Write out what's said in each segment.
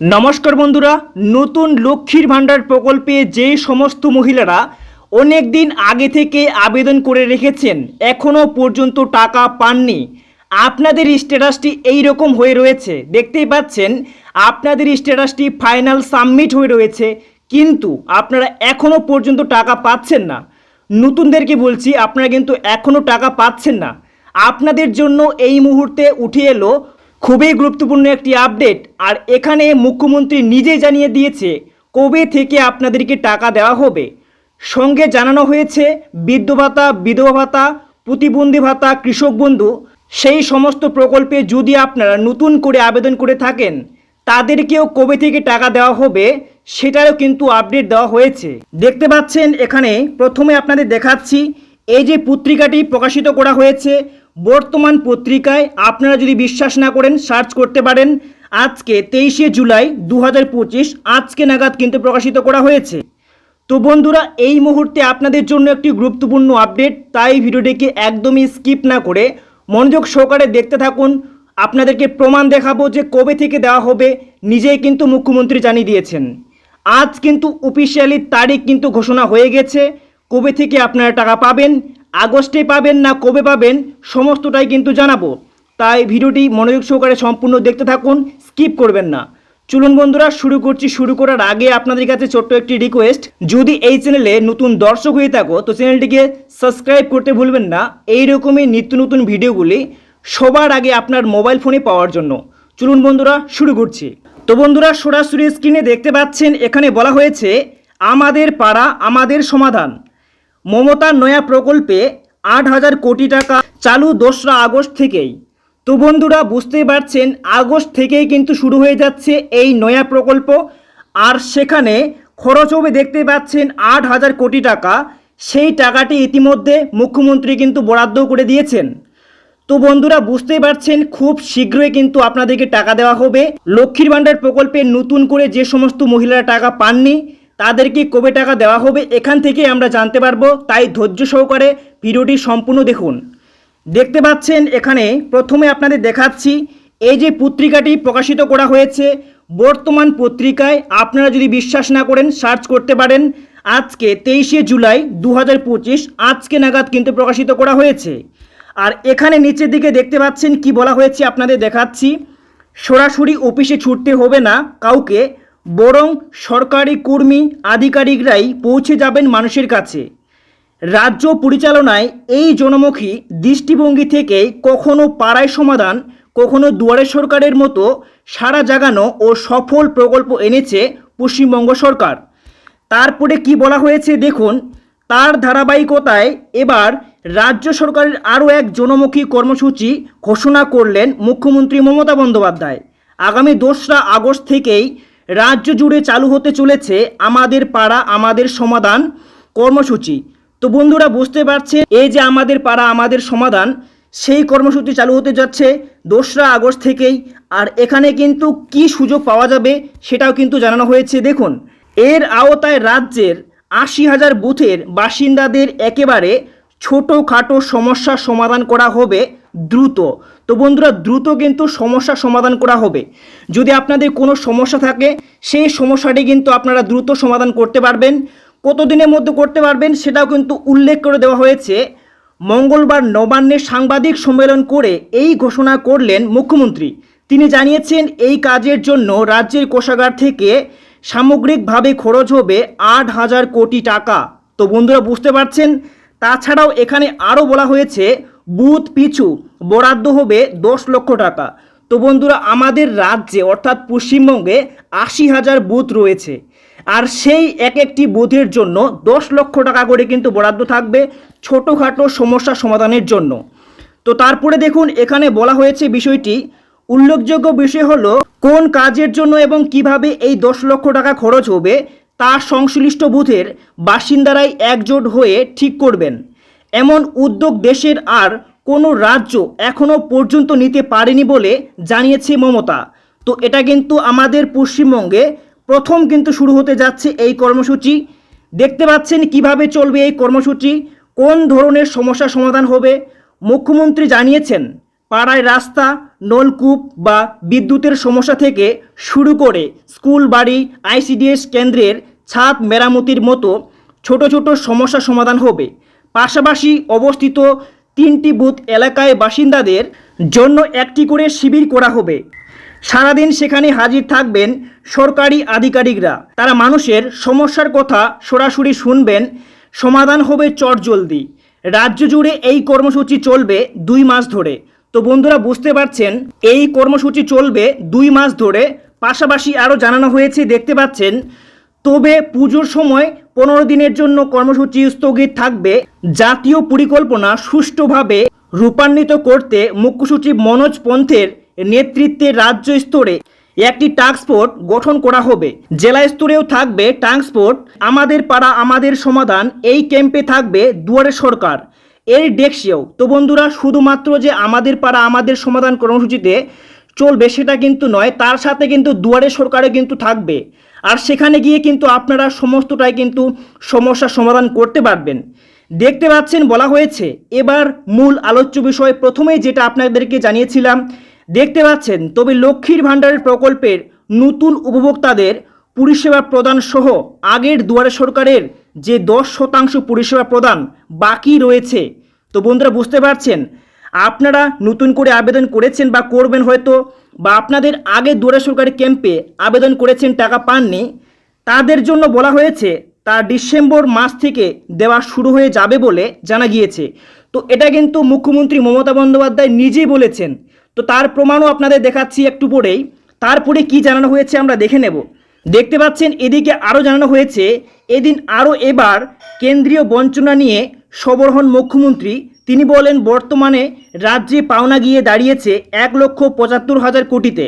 নমস্কার বন্ধুরা, নতুন লক্ষ্মীর ভাণ্ডার প্রকল্পে যে সমস্ত মহিলারা অনেক দিন আগে থেকে আবেদন করে রেখেছেন এখনও পর্যন্ত টাকা পাননি। আপনাদের স্ট্যাটাসটি এই রকম হয়ে রয়েছে, দেখতেই পাচ্ছেন, আপনাদের স্ট্যাটাসটি ফাইনাল সাবমিট হয়ে রয়েছে, কিন্তু আপনারা এখনও পর্যন্ত টাকা পাচ্ছেন না। নতুনদেরকে বলছি, আপনারা কিন্তু এখনও টাকা পাচ্ছেন না। আপনাদের জন্য এই মুহূর্তে উঠে এলো খুবই গুরুত্বপূর্ণ একটি আপডেট আর এখানে মুখ্যমন্ত্রী নিজেই জানিয়ে দিয়েছে, কবে থেকে আপনাদেরকে টাকা দেওয়া হবে। সঙ্গে জানানো হয়েছে বৃদ্ধ ভাতা, বিধবা ভাতা, প্রতিবন্ধী ভাতা, কৃষক বন্ধু, সেই সমস্ত প্রকল্পে যদি আপনারা নতুন করে আবেদন করে থাকেন, তাদেরকেও কবে থেকে টাকা দেওয়া হবে, সেটারও কিন্তু আপডেট দেওয়া হয়েছে। দেখতে পাচ্ছেন এখানে প্রথমে আপনাদের দেখাচ্ছি, এই যে পত্রিকাটি প্রকাশিত করা হয়েছে বর্তমান পত্রিকায় আপনারা যদি বিশ্বাস না করেন, সার্চ করতে পারেন, আজকে তেইশে জুলাই দু হাজার পঁচিশ, আজকে নাগাদ কিন্তু প্রকাশিত করা হয়েছে। তো বন্ধুরা, এই মুহূর্তে আপনাদের জন্য একটি গুরুত্বপূর্ণ আপডেট, তাই ভিডিওটিকে একদমই স্কিপ না করে মনোযোগ সহকারে দেখতে থাকুন। আপনাদেরকে প্রমাণ দেখাবো যে কবে থেকে দেওয়া হবে, নিজেই কিন্তু মুখ্যমন্ত্রী জানিয়ে দিয়েছেন। আজ কিন্তু অফিসিয়ালি তারিখ কিন্তু ঘোষণা হয়ে গেছে, কবে থেকে আপনারা টাকা পাবেন আগস্টে পাবেন না কবে পাবেন, সমস্তটাই কিন্তু জানাব। তাই ভিডিওটি মনোযোগ সহকারে সম্পূর্ণ দেখতে থাকুন, স্কিপ করবেন না। চলুন বন্ধুরা, শুরু করছি। শুরু করার আগে আপনাদের কাছে ছোট্ট একটি রিকোয়েস্ট যদি এই চ্যানেলে নতুন দর্শক হয়ে থাকো, তো চ্যানেলটিকে সাবস্ক্রাইব করতে ভুলবেন না। এই রকমই নিত্য নতুন ভিডিওগুলি সবার আগে আপনার মোবাইল ফোনে পাওয়ার জন্য। চলুন বন্ধুরা, শুরু করছি। তো বন্ধুরা, সরাসরি স্ক্রিনে দেখতে পাচ্ছেন, এখানে বলা হয়েছে, আমাদের পাড়া, আমাদের সমাধান। মমতার নয়া প্রকল্পে আট হাজার কোটি টাকা চালু দোসরা আগস্ট থেকেই। তো বন্ধুরা, বুঝতেই পারছেন, আগস্ট থেকেই কিন্তু শুরু হয়ে যাচ্ছে এই নয়া প্রকল্প। আর সেখানে খরচ হবে দেখতে পাচ্ছেন, আট হাজার কোটি টাকা। সেই টাকাটি ইতিমধ্যে মুখ্যমন্ত্রী কিন্তু বরাদ্দ করে দিয়েছেন। তো বন্ধুরা, বুঝতেই পারছেন, খুব শীঘ্রই কিন্তু আপনাদেরকে টাকা দেওয়া হবে। লক্ষ্মীর ভাণ্ডার প্রকল্পে নতুন করে যে সমস্ত মহিলারা টাকা পাননি তাদেরকে কবে টাকা দেওয়া হবে এখান থেকে আমরা জানতে পারব, তাই ধৈর্য সহকারে ভিডিওটি সম্পূর্ণ দেখুন। দেখতে পাচ্ছেন এখানে প্রথমে আপনাদের দেখাচ্ছি, এই যে পত্রিকাটি প্রকাশিত করা হয়েছে, বর্তমান পত্রিকায় আপনারা যদি বিশ্বাস না করেন, সার্চ করতে পারেন, আজকে তেইশে জুলাই দু হাজার পঁচিশ, আজকে নাগাদ কিন্তু প্রকাশিত করা হয়েছে। আর এখানে নিচের দিকে দেখতে পাচ্ছেন কি বলা হয়েছে আপনাদের দেখাচ্ছি, সরাসরি অফিসে ছুটতে হবে না, কাউকে বরং সরকারি কর্মী আধিকারিকরাই পৌঁছে যাবেন মানুষের কাছে। রাজ্য পরিচালনায় এই জনমুখী দৃষ্টিভঙ্গি থেকেই কখনো পাড়ায় সমাধান, কখনো দুয়ারে সরকারের মতো সারা জাগানো ও সফল প্রকল্প এনেছে পশ্চিমবঙ্গ সরকার। তারপরে কি বলা হয়েছে দেখুন, তার ধারাবাহিকতায় এবার রাজ্য সরকারের আরও এক জনমুখী কর্মসূচি ঘোষণা করলেন মুখ্যমন্ত্রী মমতা বন্দ্যোপাধ্যায়। আগামী দোসরা আগস্ট থেকেই রাজ্য জুড়ে চালু হতে চলেছে আমাদের পাড়া, আমাদের সমাধান কর্মসূচি। তো বন্ধুরা, বুঝতে পারছেন? এই যে আমাদের পাড়া, আমাদের সমাধান, সেই কর্মসূচি চালু হতে যাচ্ছে দোসরা আগস্ট থেকেই। আর এখানে কিন্তু কি সুযোগ পাওয়া যাবে সেটাও কিন্তু জানানো হয়েছে। দেখুন, এর আওতায় রাজ্যের আশি হাজার বুথের বাসিন্দাদের একেবারে ছোটোখাটো সমস্যার সমাধান করা হবে দ্রুত। তো বন্ধুরা, দ্রুত কিন্তু সমস্যা সমাধান করা হবে। যদি আপনাদের কোনো সমস্যা থাকে, সেই সমস্যাটি কিন্তু আপনারা দ্রুত সমাধান করতে পারবেন। কতদিনের মধ্যে করতে পারবেন সেটাও কিন্তু উল্লেখ করে দেওয়া হয়েছে। মঙ্গলবার নবান্নে সাংবাদিক সম্মেলন করে এই ঘোষণা করলেন মুখ্যমন্ত্রী। তিনি জানিয়েছেন, এই কাজের জন্য রাজ্যের কোষাগার থেকে সামগ্রিকভাবে খরচ হবে আট হাজার কোটি টাকা। তো বন্ধুরা, বুঝতে পারছেন? তাছাড়াও এখানে আরও বলা হয়েছে, বুথ পিছু। বরাদ্দ হবে দশ লক্ষ টাকা। তো বন্ধুরা, আমাদের রাজ্যে, অর্থাৎ পশ্চিমবঙ্গে আশি হাজার বুথ রয়েছে। আর সেই এক একটি বুথের জন্য দশ লক্ষ টাকা করে কিন্তু বরাদ্দ থাকবে ছোটোখাটো সমস্যা সমাধানের জন্য। তো তারপরে দেখুন, এখানে বলা হয়েছে বিষয়টি। উল্লেখযোগ্য বিষয় হলো, কোন কাজের জন্য এবং কীভাবে এই দশ লক্ষ টাকা খরচ হবে, তা সংশ্লিষ্ট বুথের বাসিন্দারাই একজোট হয়ে ঠিক করবেন। এমন উদ্যোগ দেশের আর কোনো রাজ্য এখনও পর্যন্ত নিতে পারেনি বলে জানিয়েছে মমতা। তো এটা কিন্তু আমাদের পশ্চিমবঙ্গে প্রথম কিন্তু শুরু হতে যাচ্ছে এই কর্মসূচি। দেখতে পাচ্ছেন কীভাবে চলবে এই কর্মসূচি, কোন ধরনের সমস্যা সমাধান হবে? মুখ্যমন্ত্রী জানিয়েছেন, পাড়ায় রাস্তা, নলকূপ বা বিদ্যুতের সমস্যা থেকে শুরু করে স্কুল বাড়ি, আইসিডিএস কেন্দ্রের ছাদ মেরামতির মতো ছোট ছোট সমস্যা সমাধান হবে। পাশাপাশি অবস্থিত তিনটি বুথ এলাকায় বাসিন্দাদের জন্য একটি করে শিবির করা হবে। সারাদিন সেখানে হাজির থাকবেন সরকারি আধিকারিকরা। তারা মানুষের সমস্যার কথা সরাসরি শুনবেন। সমাধান হবে চটজলদি। রাজ্য জুড়ে এই কর্মসূচি চলবে দুই মাস ধরে। তো বন্ধুরা, বুঝতে পারছেন? এই কর্মসূচি চলবে দুই মাস ধরে। পাশাপাশি আরও জানানো হয়েছে, দেখতে পাচ্ছেন? তবে পুজোর সময় পনেরো দিনের জন্য কর্মসূচি স্থগিত থাকবে। জাতীয় পরিকল্পনা সুষ্ঠুভাবে রূপান্বিত করতে মুখ্য সচিব মনোজ পন্থের নেতৃত্বে রাজ্য স্তরে একটি ফোর্স গঠন করা হবে। জেলা স্তরেও থাকবে ফোর্স আমাদের পাড়া, আমাদের সমাধান, এই ক্যাম্পে থাকবে দুয়ারে সরকার। এর ডেস্কেও তো বন্ধুরা, শুধুমাত্র যে আমাদের পাড়া, আমাদের সমাধান কর্মসূচিতে চলবে সেটা কিন্তু নয়, তার সাথে কিন্তু দুয়ারে সরকারে কিন্তু থাকবে। আর সেখানে গিয়ে কিন্তু আপনারা সমস্তটাই কিন্তু সমস্যার সমাধান করতে পারবেন। দেখতে পাচ্ছেন বলা হয়েছে, এবার মূল আলোচ্য বিষয় প্রথমেই যেটা আপনাদেরকে জানিয়েছিলাম, দেখতে পাচ্ছেন, তবে লক্ষ্মীর ভাণ্ডারের প্রকল্পের নতুন উপভোক্তাদের পরিষেবা প্রদান সহ আগের দুয়ারে সরকারের যে দশ শতাংশ পরিষেবা প্রদান বাকি রয়েছে। তো বন্ধুরা, বুঝতে পারছেন আপনারা নতুন করে আবেদন করেছেন বা করবেন হয়তো, বা আপনাদের আগে দুয়ারে সরকারি ক্যাম্পে আবেদন করেছেন, টাকা পাননি, তাদের জন্য বলা হয়েছে, তা ডিসেম্বর মাস থেকে দেওয়া শুরু হয়ে যাবে বলে জানা গিয়েছে। তো এটা কিন্তু মুখ্যমন্ত্রী মমতা বন্দ্যোপাধ্যায় নিজেই বলেছেন। তো তার প্রমাণও আপনাদের দেখাচ্ছি একটু পরেই। তারপরে কি জানানো হয়েছে আমরা দেখে নেব। দেখতে পাচ্ছেন, এদিকে আরও জানানো হয়েছে, এদিন আরও এবার কেন্দ্রীয় বঞ্চনা নিয়ে সবর হন মুখ্যমন্ত্রী তিনি বলেন, বর্তমানে রাজ্যে পাওনা গিয়ে দাঁড়িয়েছে এক লক্ষ পঁচাত্তর হাজার কোটিতে।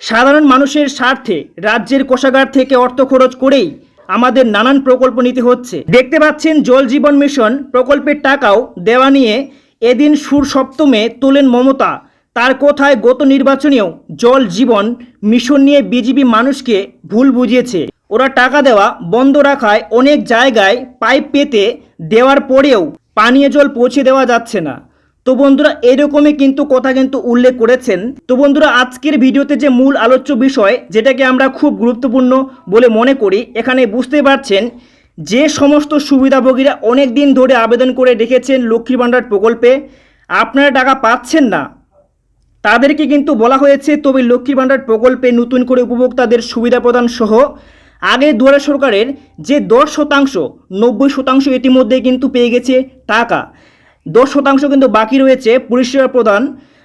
সাধারণ মানুষের স্বার্থে রাজ্যের কোষাগার থেকে অর্থ খরচ করেই আমাদের নানান প্রকল্প নিতে হচ্ছে। দেখতে পাচ্ছেন, জল জীবন মিশন প্রকল্পের টাকাও দেওয়া নিয়ে এদিন সুর সপ্তমে তোলেন মমতা। তার কথায় গত নির্বাচনেও জল জীবন মিশন নিয়ে বিজেপি মানুষকে ভুল বুঝিয়েছে। ওরা টাকা দেওয়া বন্ধ রাখায় অনেক জায়গায় পাইপ পেতে দেওয়ার পরেও পানীয় জল পৌঁছে দেওয়া যাচ্ছে না। তো বন্ধুরা, এরকমই কিন্তু কথা কিন্তু উল্লেখ করেছেন। তো বন্ধুরা, আজকের ভিডিওতে যে মূল আলোচ্য বিষয়, যেটাকে আমরা খুব গুরুত্বপূর্ণ বলে মনে করি, এখানে বুঝতে পারছেন যে সমস্ত সুবিধাভোগীরা অনেক দিন ধরে আবেদন করে রেখেছেন লক্ষ্মী ভাণ্ডার প্রকল্পে। আপনারা টাকা পাচ্ছেন না। তাদেরকে কিন্তু বলা হয়েছে, তবে লক্ষ্মী ভাণ্ডার প্রকল্পে নতুন করে উপভোক্তাদের সুবিধা প্রদান সহ আগে দুয়ারে সরকারের যে দশ শতাংশ, নব্বই শতাংশ ইতিমধ্যে কিন্তু পেয়ে গেছে টাকা। দশ শতাংশ কিন্তু বাকি রয়েছে পরিষেবা প্রদান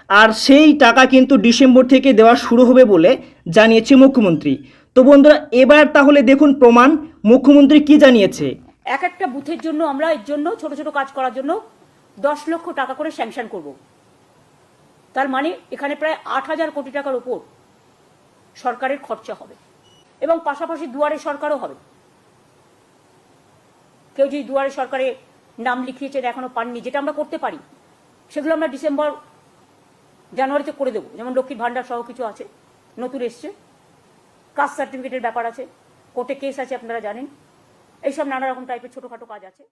আর সেই টাকা কিন্তু ডিসেম্বর থেকে দেওয়া শুরু হবে বলে জানিয়েছে মুখ্যমন্ত্রী। তো বন্ধুরা, এবার তাহলে দেখুন প্রমাণ, মুখ্যমন্ত্রী কি জানিয়েছে? এক একটা বুথের জন্য আমরা এর জন্য ছোট ছোট কাজ করার জন্য দশ লক্ষ টাকা করে স্যাংশন করব। তার মানে এখানে প্রায় আট হাজার কোটি টাকার উপর সরকারের খরচা হবে। এবং পাশাপাশি দুয়ারে সরকারও হবে। কেউ যদি দুয়ারে সরকারে নাম লিখিয়েছেন, এখনও পাননি, যেটা আমরা করতে পারি, সেগুলো আমরা ডিসেম্বর, জানুয়ারিতে করে দেবো। যেমন লক্ষ্মীর ভাণ্ডার সহ কিছু আছে, নতুন এসছে, কাস্ট সার্টিফিকেটের ব্যাপার আছে, কোর্টে কেস আছে, আপনারা জানেন। এইসব নানা রকম টাইপের ছোটোখাটো কাজ আছে।